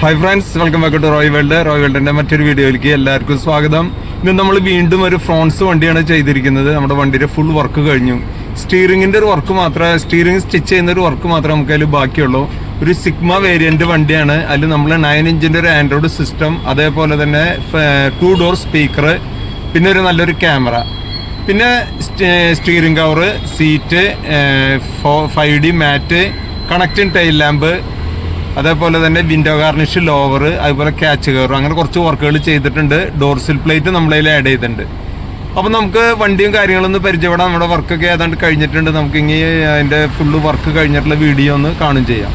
Hi friends welcome back to Roy world Roy വേൾഡിന്റെ മറ്റൊരു വീഡിയോയിലേക്ക് എല്ലാവർക്കും സ്വാഗതം. ഇന്ന് നമ്മൾ വീണ്ടും ഒരു ഫ്രോൺസ് വണ്ടിയാണ് ചെയ്തിരിക്കുന്നത്. നമ്മുടെ വണ്ടിയുടെ ഫുൾ വർക്ക് കഴിഞ്ഞു. സ്റ്റിയറിംഗിന്റെ ഒരു വർക്ക് മാത്രമേ സ്റ്റിയറിംഗ് സ്റ്റിച്ച് ചെയ്യുന്ന ഒരു വർക്ക് മാത്രമേ നമുക്ക് അതിൽ ബാക്കിയുള്ളൂ. ഒരു സിഗ്മ വേരിയന്റ് വണ്ടിയാണ്. അതിൽ നമ്മൾ നയൻ ഇഞ്ചിന്റെ ഒരു ആൻഡ്രോയിഡ് സിസ്റ്റം അതേപോലെ തന്നെ ടു ഡോർ സ്പീക്കർ പിന്നെ ഒരു നല്ലൊരു ക്യാമറ പിന്നെ steering cover seat five D mat connecting tail lamp അതേപോലെ തന്നെ വിൻഡോ ഗാർണിഷ് ലോവർ അതുപോലെ ക്യാച്ച് കയറും അങ്ങനെ കുറച്ച് വർക്കുകൾ ചെയ്തിട്ടുണ്ട്. ഡോർസിൽ പ്ലേറ്റ് നമ്മളതിൽ ആഡ് ചെയ്തിട്ടുണ്ട്. അപ്പം നമുക്ക് വണ്ടിയും കാര്യങ്ങളൊന്നും പരിചയപ്പെടാം. നമ്മുടെ വർക്കൊക്കെ ഏതാണ്ട് കഴിഞ്ഞിട്ടുണ്ട്. നമുക്ക് ഇനി അതിന്റെ ഫുള്ള് വർക്ക് കഴിഞ്ഞിട്ടുള്ള വീഡിയോ ഒന്ന് കാണും ചെയ്യാം.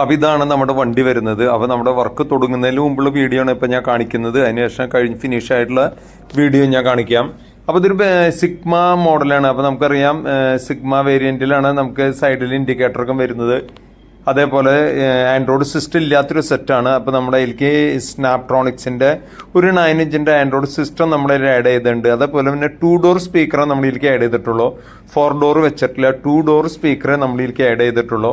അപ്പോൾ ഇതാണ് നമ്മുടെ വണ്ടി വരുന്നത്. അപ്പോൾ നമ്മുടെ വർക്ക് തുടങ്ങുന്നതിന് മുമ്പുള്ള വീഡിയോ ആണ് ഇപ്പോൾ ഞാൻ കാണിക്കുന്നത്. അതിനുശേഷം കഴിഞ്ഞ് ഫിനിഷ് ആയിട്ടുള്ള വീഡിയോ ഞാൻ കാണിക്കാം. അപ്പോൾ ഇതൊരു സിഗ്മ മോഡലാണ്. അപ്പോൾ നമുക്കറിയാം സിഗ്മ വേരിയന്റിലാണ് നമുക്ക് സൈഡിൽ ഇൻഡിക്കേറ്ററൊക്കെ വരുന്നത്. അതേപോലെ ആൻഡ്രോയിഡ് സിസ്റ്റം ഇല്ലാത്തൊരു സെറ്റാണ്. അപ്പോൾ നമ്മുടെ എനിക്ക് സ്നാപ്ട്രോണിക്സിന്റെ ഒരു നയൻ ഇഞ്ചിന്റെ ആൻഡ്രോയിഡ് സിസ്റ്റം നമ്മുടെ ആഡ് ചെയ്തിട്ടുണ്ട്. അതേപോലെ പിന്നെ ടു ഡോർ സ്പീക്കറെ നമ്മൾ ഇതിലേക്ക് ആഡ് ചെയ്തിട്ടുള്ളൂ. ഫോർ ഡോർ വെച്ചിട്ടില്ല ടു ഡോർ സ്പീക്കറെ നമ്മൾ ഇതിലേക്ക് ആഡ് ചെയ്തിട്ടുള്ളൂ.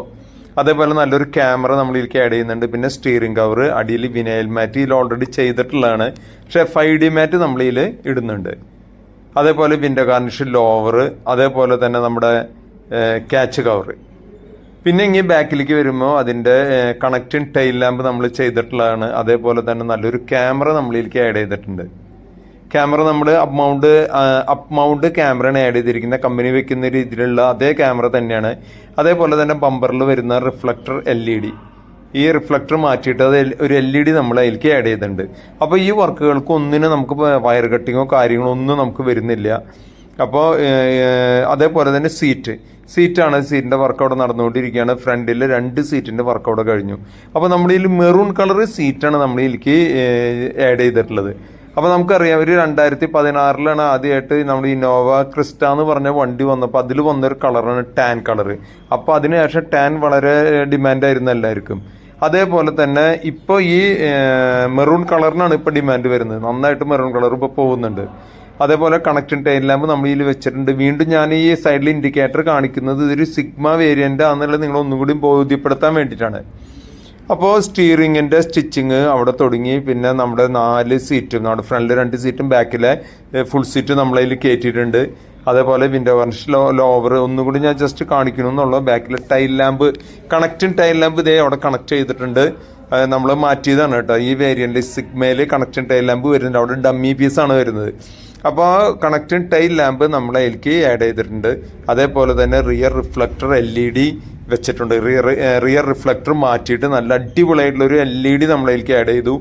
അതേപോലെ നല്ലൊരു ക്യാമറ നമ്മൾ ഇതിലേക്ക് ആഡ് ചെയ്യുന്നുണ്ട്. പിന്നെ സ്റ്റീറിംഗ് കവർ അടിയിൽ വിനയൽ മാറ്റ് ഇതിൽ ഓൾറെഡി ചെയ്തിട്ടുള്ളതാണ്. പക്ഷേ ഫൈവ് ഡി മാറ്റ് നമ്മൾ ഇതിൽ ഇടുന്നുണ്ട്. അതേപോലെ വിൻഡോ ഗാർണിഷ് ലോവർ അതേപോലെ തന്നെ നമ്മുടെ ക്യാച്ച് കവർ പിന്നെ ഇങ്ങനെ ബാക്കിലേക്ക് വരുമ്പോൾ അതിന്റെ കണക്റ്റിംഗ് ടൈൽ ലാമ്പ് നമ്മൾ ചെയ്തിട്ടുള്ളതാണ്. അതേപോലെ തന്നെ നല്ലൊരു ക്യാമറ നമ്മളിലേക്ക് ആഡ് ചെയ്തിട്ടുണ്ട്. ക്യാമറ നമ്മൾ അപ്പ് മൗണ്ട് അപ് മൗണ്ട് ക്യാമറയാണ് ആഡ് ചെയ്തിരിക്കുന്നത് കമ്പനി വെക്കുന്ന രീതിയിലുള്ള അതേ ക്യാമറ തന്നെയാണ്. അതേപോലെ തന്നെ ബമ്പറിൽ വരുന്ന റിഫ്ലക്ടർ എൽ ഇ ഡി ഈ റിഫ്ലക്ടർ മാറ്റിയിട്ട് അത് ഒരു എൽ ഇ ഡി നമ്മൾ അതിലേക്ക് ആഡ് ചെയ്തിട്ടുണ്ട്. അപ്പോൾ ഈ വർക്കുകൾക്ക് ഒന്നിനും നമുക്ക് വയർ കട്ടിങ്ങോ കാര്യങ്ങളോ ഒന്നും നമുക്ക് വരുന്നില്ല. അപ്പോൾ അതേപോലെ തന്നെ സീറ്റ് സീറ്റാണ് സീറ്റിന്റെ വർക്കൗട്ട് നടന്നുകൊണ്ടിരിക്കുകയാണ്. ഫ്രണ്ടിൽ രണ്ട് സീറ്റിന്റെ വർക്കൗട്ട് കഴിഞ്ഞു. അപ്പോൾ നമ്മുടെ ഇതിൽ മെറൂൺ കളർ സീറ്റാണ് നമ്മൾ ഇതിലേക്ക് ആഡ് ചെയ്തിട്ടുള്ളത്. അപ്പോൾ നമുക്കറിയാം ഒരു രണ്ടായിരത്തി പതിനാറിലാണ് ആദ്യമായിട്ട് നമ്മൾ ഇന്നോവ ക്രിസ്റ്റ എന്ന് പറഞ്ഞ വണ്ടി വന്നപ്പോൾ അതിൽ വന്നൊരു കളറാണ് ടാൻ കളർ അപ്പോൾ അതിനുശേഷം ടാൻ വളരെ ഡിമാൻഡ് ആയിരുന്നു എല്ലാവർക്കും. അതേപോലെ തന്നെ ഇപ്പോൾ ഈ മെറൂൺ കളറിനാണ് ഇപ്പോൾ ഡിമാൻഡ് വരുന്നത്. നന്നായിട്ട് മെറൂൺ കളർ ഇപ്പോൾ പോകുന്നുണ്ട്. അതേപോലെ കണക്ഷൻ ടൈൽ ലാമ്പ് നമ്മൾ ഇതിൽ വെച്ചിട്ടുണ്ട്. വീണ്ടും ഞാൻ ഈ സൈഡിൽ ഇൻഡിക്കേറ്റർ കാണിക്കുന്നത് ഇതൊരു സിഗ്മ വേരിയന്റ് ആണെന്നുള്ളത് നിങ്ങൾ ഒന്നുകൂടി ബോധ്യപ്പെടുത്താൻ വേണ്ടിയിട്ടാണ്. അപ്പോൾ സ്റ്റീറിങ്ങിന്റെ സ്റ്റിച്ചിങ് അവിടെ തുടങ്ങി. പിന്നെ നമ്മുടെ നാല് സീറ്റും നമ്മുടെ ഫ്രണ്ടിൽ രണ്ട് സീറ്റും ബാക്കിലെ ഫുൾ സീറ്റ് നമ്മളതിൽ കയറ്റിയിട്ടുണ്ട് അതേപോലെ വിൻഡോ വർണിഷ് ലോ ലോവർ ഒന്നും കൂടി ഞാൻ ജസ്റ്റ് കാണിക്കണം എന്നുള്ളൂ. ബാക്കിൽ tail lamp connecting tail lamp ഇതേ അവിടെ കണക്ട് ചെയ്തിട്ടുണ്ട്. നമ്മൾ മാറ്റിയതാണ് കേട്ടോ. ഈ വേരിയന്റ് സിഗ്മയിൽ കണക്റ്റിംഗ് ടൈൽ ലാമ്പ് വരുന്നുണ്ട്. അവിടെ ഡമ്മി പീസ് ആണ് വരുന്നത്. അപ്പോൾ കണക്റ്റിംഗ് ടൈൽ ലാമ്പ് നമ്മളതിലേക്ക് ആഡ് ചെയ്തിട്ടുണ്ട്. അതേപോലെ തന്നെ rear reflector L E D വെച്ചിട്ടുണ്ട്. റിയർ റിയർ റിഫ്ലക്ടർ മാറ്റിയിട്ട് നല്ല അടിപൊളിയായിട്ടുള്ള ഒരു എൽ ഇ ഡി നമ്മളതിലേക്ക് ആഡ് ചെയ്തു.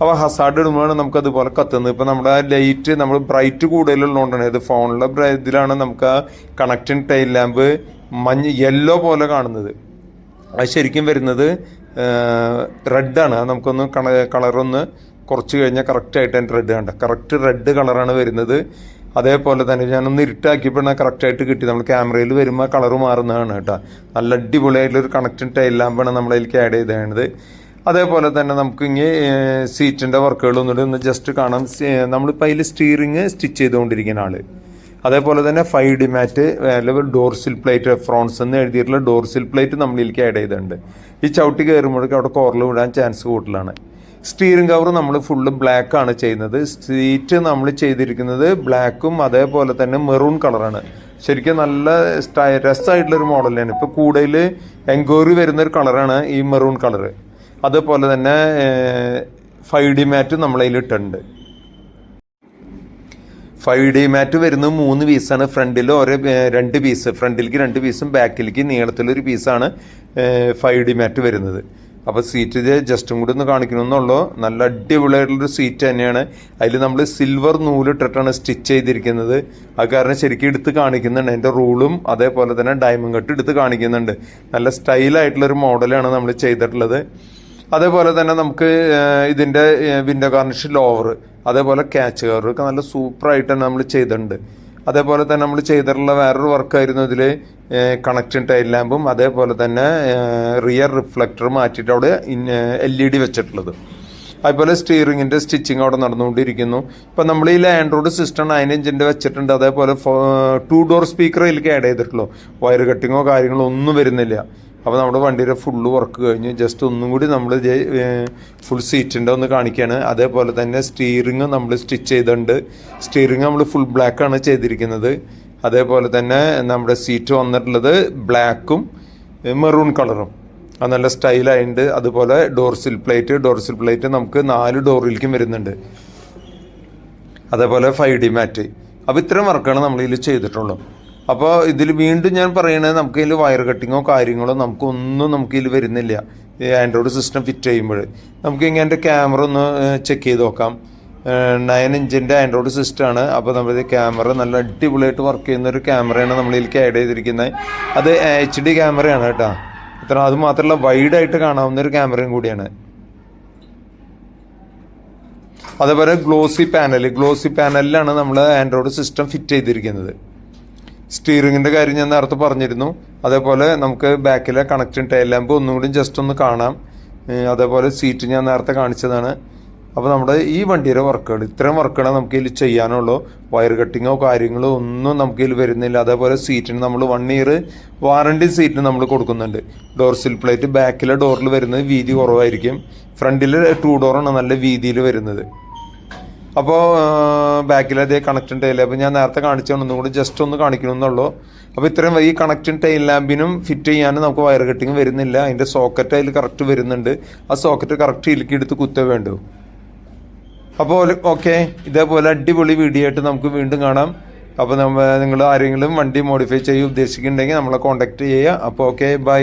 അപ്പോൾ ഹസാർഡ് ഇടുമ്പോഴാണ് നമുക്ക് അതുപോലെ കത്തുന്നത്. ഇപ്പോൾ നമ്മുടെ ലൈറ്റ് നമ്മൾ ബ്രൈറ്റ് കൂടുതലുള്ളതുകൊണ്ടാണ്. ഇത് ഫോണിലെ ഇതിലാണ് നമുക്ക് ആ കണക്റ്റിംഗ് ടൈൽ ലാമ്പ് മഞ്ഞ യെല്ലോ പോലെ കാണുന്നത്. അത് ശരിക്കും വരുന്നത് റെഡാണ് അത് നമുക്കൊന്ന് കണ കളറൊന്ന് കുറച്ച് കഴിഞ്ഞാൽ കറക്റ്റായിട്ട് അതിന്റെ റെഡ് കണ്ട. കറക്റ്റ് റെഡ് കളറാണ് വരുന്നത്. അതേപോലെ തന്നെ ഞാനൊന്ന് ഇരുട്ടാക്കിയപ്പോഴാണ് കറക്റ്റായിട്ട് കിട്ടി. നമ്മൾ ക്യാമറയിൽ വരുമ്പോൾ കളർ മാറുന്നതാണ് കേട്ടോ. നല്ല അടിപൊളിയായിട്ടുള്ളൊരു കണക്ഷൻ ടൈലാമ്പാണ് നമ്മളതിലേക്ക് ആഡ് ചെയ്തത് അതേപോലെ തന്നെ നമുക്ക് ഇങ്ങനെ സീറ്റിന്റെ വർക്കുകൾ ഒന്നുകൂടി ഒന്ന് ജസ്റ്റ് കാണാം. നമ്മളിപ്പോൾ അതിൽ സ്റ്റീറിങ് സ്റ്റിച്ച് ചെയ്തുകൊണ്ടിരിക്കുന്ന ആൾ അതേപോലെ തന്നെ ഫൈവ് ഡി മാറ്റ് അല്ലെങ്കിൽ ഡോർ സിൽ പ്ലേറ്റ് ഫ്രോൺസ് എന്ന് എഴുതിയിട്ടുള്ള ഡോർ സിൽ പ്ലേറ്റ് നമ്മളിലേക്ക് ആഡ് ചെയ്തിട്ടുണ്ട്. ഈ ചവിട്ടി കയറുമ്പോഴേക്കും അവിടെ കോറിൽ വിടാൻ ചാൻസ് കൂടുതലാണ്. സ്റ്റിയറിംഗ് കവർ നമ്മൾ ഫുള്ള് ബ്ലാക്ക് ആണ് ചെയ്യുന്നത്. സീറ്റ് നമ്മൾ ചെയ്തിരിക്കുന്നത് ബ്ലാക്കും അതേപോലെ തന്നെ മെറൂൺ കളറാണ് ശരിക്കും നല്ല സ്റ്റൈ രസമായിട്ടുള്ളൊരു മോഡലാണ് ഇപ്പോൾ കൂടുതൽ എൻക്വയറി വരുന്ന ഒരു കളറാണ് ഈ മെറൂൺ കളറ് അതേപോലെ തന്നെ ഫൈവ് ഡി മാറ്റ് നമ്മളതിൽ ഇട്ടിട്ടുണ്ട്. ഫൈവ് ഡി മാറ്റ് വരുന്നത് മൂന്ന് പീസാണ് ഫ്രണ്ടിൽ ഓരോ രണ്ട് പീസ് ഫ്രണ്ടിലേക്ക് രണ്ട് പീസും ബാക്കിലേക്ക് നീളത്തിലൊരു പീസാണ് ഫൈവ് ഡി മാറ്റ് വരുന്നത്. അപ്പോൾ സീറ്റ് ഇത് ജസ്റ്റും കൂടി ഒന്ന് കാണിക്കണമെന്നുള്ളൂ നല്ല അടിപൊളിയായിട്ടുള്ളൊരു സീറ്റ് തന്നെയാണ്. അതിൽ നമ്മൾ സിൽവർ നൂലിട്ടിട്ടാണ് സ്റ്റിച്ച് ചെയ്തിരിക്കുന്നത്. അത് കാരണം ശരിക്കും എടുത്ത് കാണിക്കുന്നുണ്ട്. അതിന്റെ റൂളും അതേപോലെ തന്നെ ഡയമണ്ട് കട്ട് എടുത്ത് കാണിക്കുന്നുണ്ട്. നല്ല സ്റ്റൈലായിട്ടുള്ളൊരു മോഡലാണ് നമ്മൾ ചെയ്തിട്ടുള്ളത്. അതേപോലെ തന്നെ നമുക്ക് ഇതിന്റെ വിൻഡോ കാർണിഷ് ലോവർ അതേപോലെ ക്യാച്ച് കവർ ഒക്കെ നല്ല സൂപ്പറായിട്ട് തന്നെ നമ്മൾ ചെയ്തിട്ടുണ്ട്. അതേപോലെ തന്നെ നമ്മൾ ചെയ്തിട്ടുള്ള വേറൊരു വർക്കായിരുന്നു ഇതിൽ കണക്ഷൻ ടൈൽ ലാമ്പും അതേപോലെ തന്നെ റിയർ റിഫ്ലക്ടർ മാറ്റിയിട്ട് അവിടെ എൽ ഇ ഡി വെച്ചിട്ടുള്ളത്. അതുപോലെ സ്റ്റീറിങ്ങിന്റെ സ്റ്റിച്ചിങ് അവിടെ നടന്നുകൊണ്ടിരിക്കുന്നു. ഇപ്പം നമ്മൾ ഈ ആൻഡ്രോയിഡ് സിസ്റ്റം നയൻ ഇഞ്ചിന്റെ വെച്ചിട്ടുണ്ട്. അതേപോലെ ടു ഡോർ സ്പീക്കർ ഇതിലേക്ക് ആഡ് ചെയ്തിട്ടുള്ളൂ. വയർ കട്ടിങ്ങോ കാര്യങ്ങളോ ഒന്നും വരുന്നില്ല. അപ്പോൾ നമ്മുടെ വണ്ടിയുടെ ഫുള്ള് വർക്ക് കഴിഞ്ഞു ജസ്റ്റ് ഒന്നും കൂടി നമ്മൾ ഫുൾ സീറ്റിന്റെ ഒന്ന് കാണിക്കുകയാണ് അതേപോലെ തന്നെ സ്റ്റീറിങ് നമ്മൾ സ്റ്റിച്ച് ചെയ്തിട്ടുണ്ട്. സ്റ്റീറിങ് നമ്മൾ ഫുൾ ബ്ലാക്ക് ആണ് ചെയ്തിരിക്കുന്നത്. അതേപോലെ തന്നെ നമ്മുടെ സീറ്റ് വന്നിട്ടുള്ളത് ബ്ലാക്കും മെറൂൺ കളറും അത് നല്ല സ്റ്റൈലായിട്ടുണ്ട് അതുപോലെ ഡോർസിൽ പ്ലേറ്റ് ഡോർസിൽ പ്ലേറ്റ് നമുക്ക് നാല് ഡോറിലേക്കും വരുന്നുണ്ട്. അതേപോലെ ഫൈവ് ഡി മാറ്റ് അപ്പോൾ ഇത്രയും വർക്കാണ് നമ്മൾ ഇതിൽ ചെയ്തിട്ടുള്ളൂ. അപ്പോൾ ഇതിൽ വീണ്ടും ഞാൻ പറയണത് നമുക്ക് ഇതിൽ വയർ കട്ടിങ്ങോ കാര്യങ്ങളോ നമുക്കൊന്നും നമുക്ക് ഇതിൽ വരുന്നില്ല. ആൻഡ്രോയിഡ് സിസ്റ്റം ഫിറ്റ് ചെയ്യുമ്പോൾ നമുക്ക് ഇങ്ങനെ ക്യാമറ ഒന്ന് ചെക്ക് ചെയ്ത് നോക്കാം. നയൻ ഇഞ്ചിന്റെ ആൻഡ്രോയിഡ് സിസ്റ്റമാണ് അപ്പോൾ നമ്മുടെ ക്യാമറ നല്ല അടിപൊളിയായിട്ട് വർക്ക് ചെയ്യുന്ന ഒരു ക്യാമറയാണ് നമ്മൾ ഇതിലേക്ക് ആഡ് ചെയ്തിരിക്കുന്നത്. അത് എച്ച് ഡി ക്യാമറയാണ് കേട്ടോ. ഇത്ര അത് മാത്രമല്ല വൈഡായിട്ട് കാണാവുന്ന ഒരു ക്യാമറയും കൂടിയാണ്. അതേപോലെ ഗ്ലോസി പാനൽ ഗ്ലോസി പാനലിലാണ് നമ്മൾ ആൻഡ്രോയിഡ് സിസ്റ്റം ഫിറ്റ് ചെയ്തിരിക്കുന്നത്. സ്റ്റീറിങ്ങിന്റെ കാര്യം ഞാൻ നേരത്തെ പറഞ്ഞിരുന്നു. അതേപോലെ നമുക്ക് ബാക്കിലെ കണക്റ്റിംഗ് ടൈൽ ലാമ്പ് ഒന്നുകൂടി ജസ്റ്റ് ഒന്ന് കാണാം. അതേപോലെ സീറ്റ് ഞാൻ നേരത്തെ കാണിച്ചതാണ്. അപ്പോൾ നമ്മുടെ ഈ വണ്ടിയുടെ വർക്കുകൾ ഇത്രയും വർക്കുകൾ നമുക്ക് ഇതിൽ ചെയ്യാനുള്ളൂ. വയർ കട്ടിങ്ങോ കാര്യങ്ങളോ ഒന്നും നമുക്ക് ഇതിൽ വരുന്നില്ല. അതേപോലെ സീറ്റിന് നമ്മൾ വൺ ഇയർ വാറണ്ടി സീറ്റിന് നമ്മൾ കൊടുക്കുന്നുണ്ട്. ഡോർ സിൽ പ്ലേറ്റ് ബാക്കിലെ ഡോറിൽ വരുന്നത് വീതി കുറവായിരിക്കും. ഫ്രണ്ടിൽ ടു ഡോറാണ് നല്ല വീതിയിൽ വരുന്നത്. അപ്പോൾ ബാക്കിൽ അതേ കണക്റ്റിംഗ് ടൈൽ അപ്പോൾ ഞാൻ നേരത്തെ കാണിച്ചാണ് ഒന്നും കൂടി ജസ്റ്റ് ഒന്ന് കാണിക്കണമെന്നുള്ളൂ. അപ്പോൾ ഇത്രയും ഈ കണക്ഷൻ ടൈൽ ലാമ്പിനും ഫിറ്റ് ചെയ്യാനും നമുക്ക് വയർ കട്ടിങ് വരുന്നില്ല. അതിന്റെ സോക്കറ്റ് അതിൽ കറക്റ്റ് വരുന്നുണ്ട്. ആ സോക്കറ്റ് കറക്റ്റ് ഇലക്കി എടുത്ത് കുത്തേ വേണ്ടു. അപ്പോൾ ഓക്കെ ഇതേപോലെ അടിപൊളി വീഡിയോ ആയിട്ട് നമുക്ക് വീണ്ടും കാണാം. അപ്പോൾ നമ്മൾ നിങ്ങൾ ആരെങ്കിലും വണ്ടി മോഡിഫൈ ചെയ്യാൻ ഉദ്ദേശിക്കുന്നുണ്ടെങ്കിൽ നമ്മളെ കോൺടാക്ട് ചെയ്യുക. അപ്പോൾ ഓക്കെ ബൈ